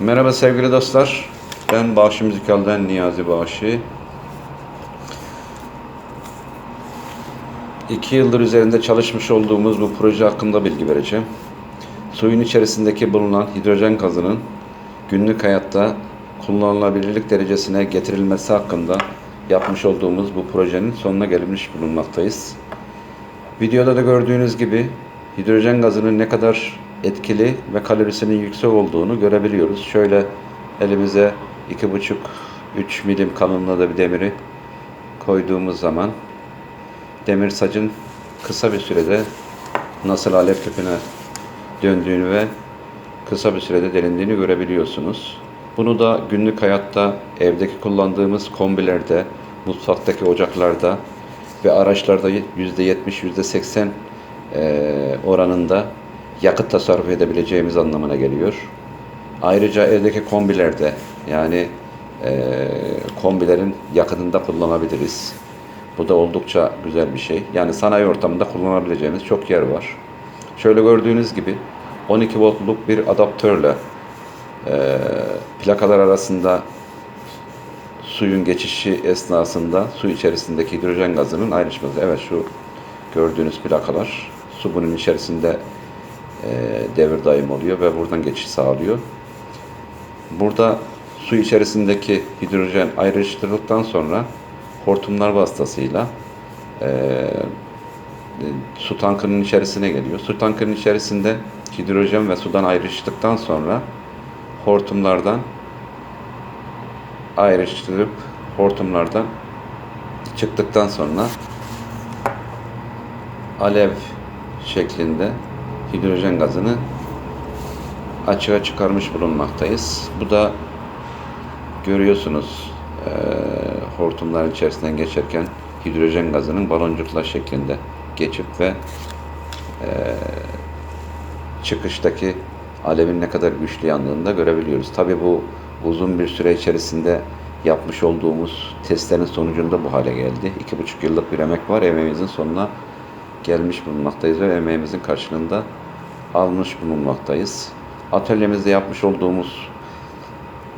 Merhaba sevgili dostlar. Ben Bağışı Müzikal'den Niyazi Bağışı. İki yıldır üzerinde çalışmış olduğumuz bu proje hakkında bilgi vereceğim. Suyun içerisindeki bulunan hidrojen gazının günlük hayatta kullanılabilirlik derecesine getirilmesi hakkında yapmış olduğumuz bu projenin sonuna gelmiş bulunmaktayız. Videoda da gördüğünüz gibi hidrojen gazının ne kadar etkili ve kalorisinin yüksek olduğunu görebiliyoruz. Şöyle elimize 2,5-3 milim kalınlığında bir demiri koyduğumuz zaman demir sacın kısa bir sürede nasıl alev tüpüne döndüğünü ve kısa bir sürede delindiğini görebiliyorsunuz. Bunu da günlük hayatta evdeki kullandığımız kombilerde, mutfaktaki ocaklarda ve araçlarda %70, %80 eee, oranında yakıt tasarruf edebileceğimiz anlamına geliyor. Ayrıca evdeki kombilerde yani eee, kombilerin yakıtında kullanabiliriz. Bu da oldukça güzel bir şey. Yani sanayi ortamında kullanabileceğimiz çok yer var. Şöyle gördüğünüz gibi 12 voltluk bir adaptörle eee, plakalar arasında suyun geçişi esnasında su içerisindeki hidrojen gazının ayrışması. Evet şu gördüğünüz plakalar su bunun içerisinde e, devir daim oluyor ve buradan geçiş sağlıyor. Burada su içerisindeki hidrojen ayrıştırıldıktan sonra hortumlar vasıtasıyla e, e, su tankının içerisine geliyor. Su tankının içerisinde hidrojen ve sudan ayrıştıktan sonra hortumlardan ayrıştırıp hortumlardan çıktıktan sonra alev şeklinde hidrojen gazını açığa çıkarmış bulunmaktayız. Bu da görüyorsunuz eee hortumların içerisinden geçerken hidrojen gazının baloncuklar şeklinde geçip ve eee, çıkıştaki alevin ne kadar güçlü yandığını da görebiliyoruz. Tabi bu uzun bir süre içerisinde yapmış olduğumuz testlerin sonucunda bu hale geldi. İki buçuk yıllık bir emek var. Emeğimizin sonuna gelmiş bulunmaktayız ve emeğimizin karşılığında almış bulunmaktayız. Atölyemizde yapmış olduğumuz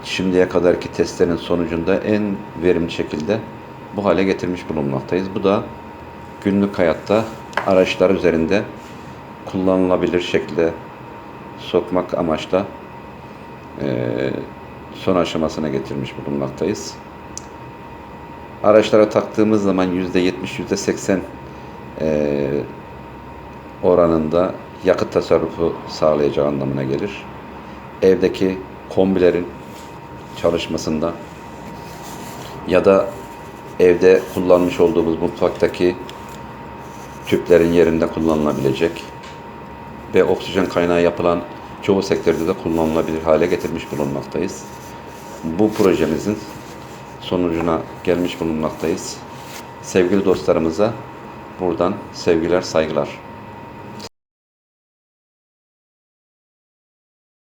şimdiye kadarki testlerin sonucunda en verimli şekilde bu hale getirmiş bulunmaktayız. Bu da günlük hayatta araçlar üzerinde kullanılabilir şekilde sokmak amaçla son aşamasına getirmiş bulunmaktayız. Araçlara taktığımız zaman %70, %80 eee, oranında yakıt tasarrufu sağlayacağı anlamına gelir. Evdeki kombilerin çalışmasında ya da evde kullanmış olduğumuz mutfaktaki tüplerin yerinde kullanılabilecek ve oksijen kaynağı yapılan çoğu sektörde de kullanılabilir hale getirmiş bulunmaktayız. Bu projemizin sonucuna gelmiş bulunmaktayız. Sevgili dostlarımıza buradan sevgiler, saygılar.